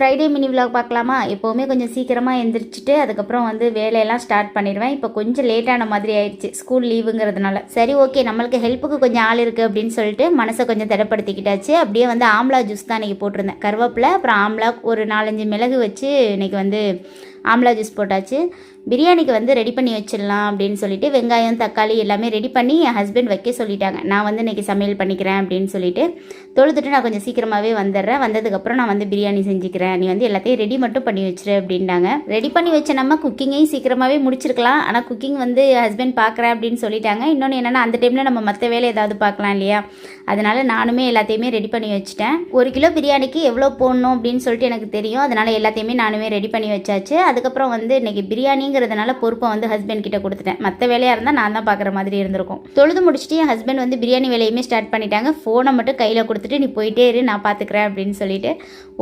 Friday mini vlog பார்க்கலாமா? எப்போவுமே கொஞ்சம் சீக்கிரமாக எந்திரிச்சிட்டு அதுக்கப்புறம் வந்து வேலையெல்லாம் ஸ்டார்ட் பண்ணிடுவேன். இப்போ கொஞ்சம் லேட்டான மாதிரி ஆயிடுச்சு. ஸ்கூல் லீவுங்கிறதுனால சரி ஓகே நம்மளுக்கு ஹெல்ப்புக்கு கொஞ்சம் ஆள் இருக்குது அப்படின்னு சொல்லிட்டு மனசை கொஞ்சம் திடப்படுத்திக்கிட்டாச்சு. அப்படியே வந்து ஆம்லா ஜூஸ் தான் இன்றைக்கி போட்டிருந்தேன். கருவேப்பிலை அப்புறம் ஆம்லா ஒரு நாலஞ்சு மிளகு வச்சு இன்றைக்கி வந்து ஆம்லா ஜூஸ் போட்டாச்சு. பிரியாணிக்கு வந்து ரெடி பண்ணி வச்சிடலாம் அப்படின்னு சொல்லிட்டு வெங்காயம் தக்காளி எல்லாமே ரெடி பண்ணி என் ஹஸ்பண்ட் வைக்க சொல்லிட்டாங்க. நான் வந்து இன்றைக்கி சமையல் பண்ணிக்கிறேன் அப்படின்னு சொல்லிட்டு தொழுதுட்டு நான் கொஞ்சம் சீக்கிரமாகவே வந்துடுறேன். வந்ததுக்கப்புறம் நான் வந்து பிரியாணி செஞ்சுக்கிறேன். நீ வந்து எல்லாத்தையும் ரெடி மட்டும் பண்ணி வச்சிரு அப்படின்ட்டாங்க ரெடி பண்ணி வச்ச நம்ம குக்கிங்கையும் சீக்கிரமாகவே முடிச்சிருக்கலாம். ஆனால் குக்கிங் வந்து ஹஸ்பண்ட் பார்க்குறேன் அப்படின்னு சொல்லிட்டாங்க. இன்னொன்று என்னென்னா அந்த டைமில் நம்ம மற்ற வேலை ஏதாவது பார்க்கலாம் இல்லையா? அதனால் நானுமே எல்லாத்தையுமே ரெடி பண்ணி வச்சுட்டேன். ஒரு கிலோ பிரியாணிக்கு எவ்வளோ போடணும் அப்படின்னு சொல்லிட்டு எனக்கு தெரியும். அதனால் எல்லாத்தையுமே நானுமே ரெடி பண்ணி வச்சாச்சு. அதுக்கப்புறம் வந்து இன்றைக்கி பிரியாணி அப்படிங்கிறதுனால பொறுப்பை வந்து ஹஸ்பண்ட் கிட்ட கொடுத்துட்டேன். மற்ற வேலையாக இருந்தால் நான் தான் பார்க்குற மாதிரி இருந்திருக்கும். தொழுது முடிச்சுட்டு என் ஹஸ்பண்ட் வந்து பிரியாணி வேலையுமே ஸ்டார்ட் பண்ணிட்டாங்க. ஃபோனை மட்டும் கையில் கொடுத்துட்டு நீ போயிட்டே இரு நான் பார்த்துக்கிறேன் அப்படின்னு சொல்லிட்டு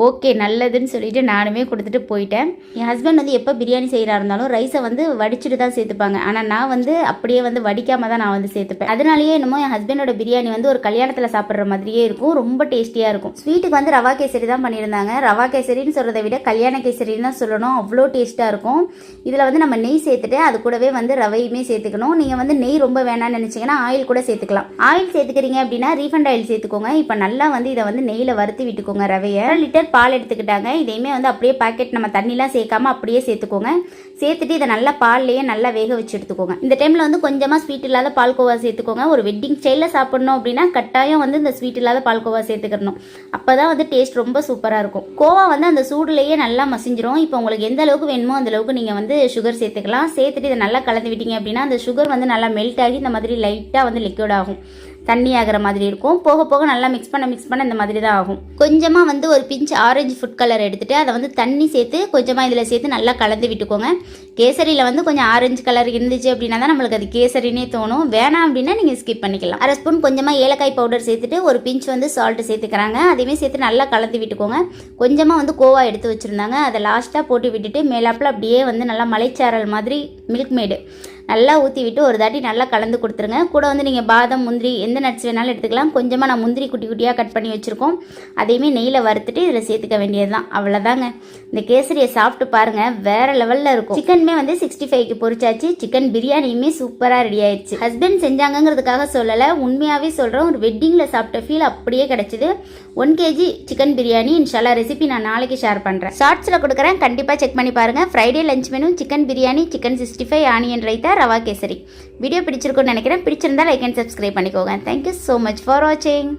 ஓகே நல்லதுன்னு சொல்லிட்டு நானுமே கொடுத்துட்டு போயிட்டேன். என் ஹஸ்பண்ட் வந்து எப்போ பிரியாணி செய்கிறா இருந்தாலும் ரைஸை வந்து வடிச்சிட்டு தான் சேர்த்துப்பாங்க. ஆனால் நான் வந்து அப்படியே வந்து வடிக்காம தான் நான் வந்து சேர்த்துப்பேன். அதனாலேயே என்னமோ என் ஹஸ்பண்டோட பிரியாணி வந்து ஒரு கல்யாணத்தில் சாப்பிட்ற மாதிரியே இருக்கும். ரொம்ப டேஸ்டியாக இருக்கும். ஸ்வீட்டுக்கு வந்து ரவா கேசரி தான் பண்ணியிருந்தாங்க. ரவா கேசரின்னு சொல்கிறத விட கல்யாண கேசரின்னு தான் சொல்லணும். அவ்வளோ டேஸ்ட்டாக இருக்கும். இதில் வந்து நம்ம நெய் சேர்த்துட்டு அது கூடவே வந்து ரவையுமே சேர்த்துக்கணும். நீங்கள் வந்து நெய் ரொம்ப வேணாம்னு நினச்சிங்கன்னா ஆயில் கூட சேர்த்துக்கலாம். ஆயில் சேர்த்துக்கிறீங்க அப்படின்னா ரீஃபண்ட் ஆயில் சேர்த்துக்கோங்க. இப்போ நல்லா வந்து இதை வந்து நெய்யில் வறுத்து விட்டுக்கோங்க ரவையை. லிட்டர் பால் எடுத்துக்கிட்டாங்க. இதையுமே வந்து அப்படியே பாக்கெட் நம்ம தண்ணிலாம் சேர்க்காம அப்படியே சேர்த்துக்கோங்க. சேர்த்துட்டு இதை நல்லா பால்லையே நல்லா வேக வச்சு எடுத்துக்கோங்க. இந்த டைமில் வந்து கொஞ்சமாக ஸ்வீட் இல்லாத பால்கோவா சேர்த்துக்கோங்க. ஒரு வெட்டிங் ஸ்டைலில் சாப்பிடணும் அப்படின்னா கட்டாயம் வந்து இந்த ஸ்வீட் இல்லாத பால்கோவா சேர்த்துக்கணும். அப்போ தான் வந்து டேஸ்ட் ரொம்ப சூப்பராக இருக்கும். கோவா வந்து அந்த சூடுலேயே நல்லா மசிஞ்சிரும். இப்போ உங்களுக்கு எந்த அளவுக்கு வேணுமோ அந்த அளவுக்கு நீங்கள் வந்து சுகர் சேர்த்துக்கலாம். சேர்த்துட்டு இதை நல்லா கலந்து விட்டீங்க அப்படின்னா அந்த சுகர் வந்து நல்லா மெல்ட் ஆகி இந்த மாதிரி லைட்டாக வந்து லிக்விட் ஆகும். தண்ணி ஆகிற மாதிரி இருக்கும். போக போக நல்லா மிக்ஸ் பண்ண மிக்ஸ் பண்ண இந்த மாதிரி தான் ஆகும். கொஞ்சமாக வந்து ஒரு பிஞ்ச் ஆரஞ்சு ஃபுட் கலர் எடுத்துகிட்டு அதை வந்து தண்ணி சேர்த்து கொஞ்சமாக இதில் சேர்த்து நல்லா கலந்து விட்டுக்கோங்க. கேசரியில் வந்து கொஞ்சம் ஆரஞ்சு கலர் இருந்துச்சு அப்படின்னா தான் நம்மளுக்கு அது கேசரினே தோணும். வேணாம் அப்படின்னா நீங்கள் ஸ்கிப் பண்ணிக்கலாம். அரை ஸ்பூன் கொஞ்சமாக ஏலக்காய் பவுடர் சேர்த்துட்டு ஒரு பிஞ்ச் வந்து சால்ட் சேர்த்துக்கிறாங்க. அதையுமே சேர்த்து நல்லா கலந்து விட்டுக்கோங்க. கொஞ்சமாக வந்து கோவா எடுத்து வச்சுருந்தாங்க. அதை லாஸ்ட்டாக போட்டு விட்டுட்டு மேலாப்பில் அப்படியே வந்து நல்லா மலைச்சாரல் மாதிரி மில்க் மேடு நல்லா ஊற்றி விட்டு ஒரு தாட்டி நல்லா கலந்து கொடுத்துருங்க. கூட வந்து நீங்கள் பாதம் முந்திரி எந்த நட்ஸ் வேணாலும் எடுத்துக்கலாம். கொஞ்சமாக நான் முந்திரி குட்டி குட்டியாக கட் பண்ணி வச்சுருக்கோம். அதையுமே நெய்யில் வறுத்துட்டு இதில் சேர்த்துக்க வேண்டியது தான் அவ்வளோதாங்க இந்த கேசரியை சாப்பிட்டு பாருங்கள் வேறு லெவலில் இருக்கும். சிக்கனுமே வந்து சிக்ஸ்டி ஃபைவ்க்கு பொரிச்சாச்சு சிக்கன் பிரியாணியுமே சூப்பராக ரெடி ஆயிடுச்சு. ஹஸ்பண்ட் செஞ்சாங்கங்கிறதுக்காக சொல்லலை. உண்மையாகவே சொல்கிறோம் ஒரு வெட்டிங்கில் சாப்பிட்ட ஃபீல் அப்படியே கிடச்சிது. One KG chicken biryani. இன்ஷால்லா ரெசிபி நான் நாளைக்கு ஷேர் பண்ணுறேன் ஷார்ட்ஸில் கொடுக்குறேன். கண்டிப்பாக செக் பண்ணி பாருங்கள் Friday lunch menu chicken biryani chicken sixty five onion raita rava kesari. Video பிடிச்சிருக்கும்னு நினைக்கிறேன். பிடிச்சிருந்தா லைக் அண்ட் சப்ஸ்கிரைப் பண்ணிக்கோங்க. Thank you so much for வாட்சிங்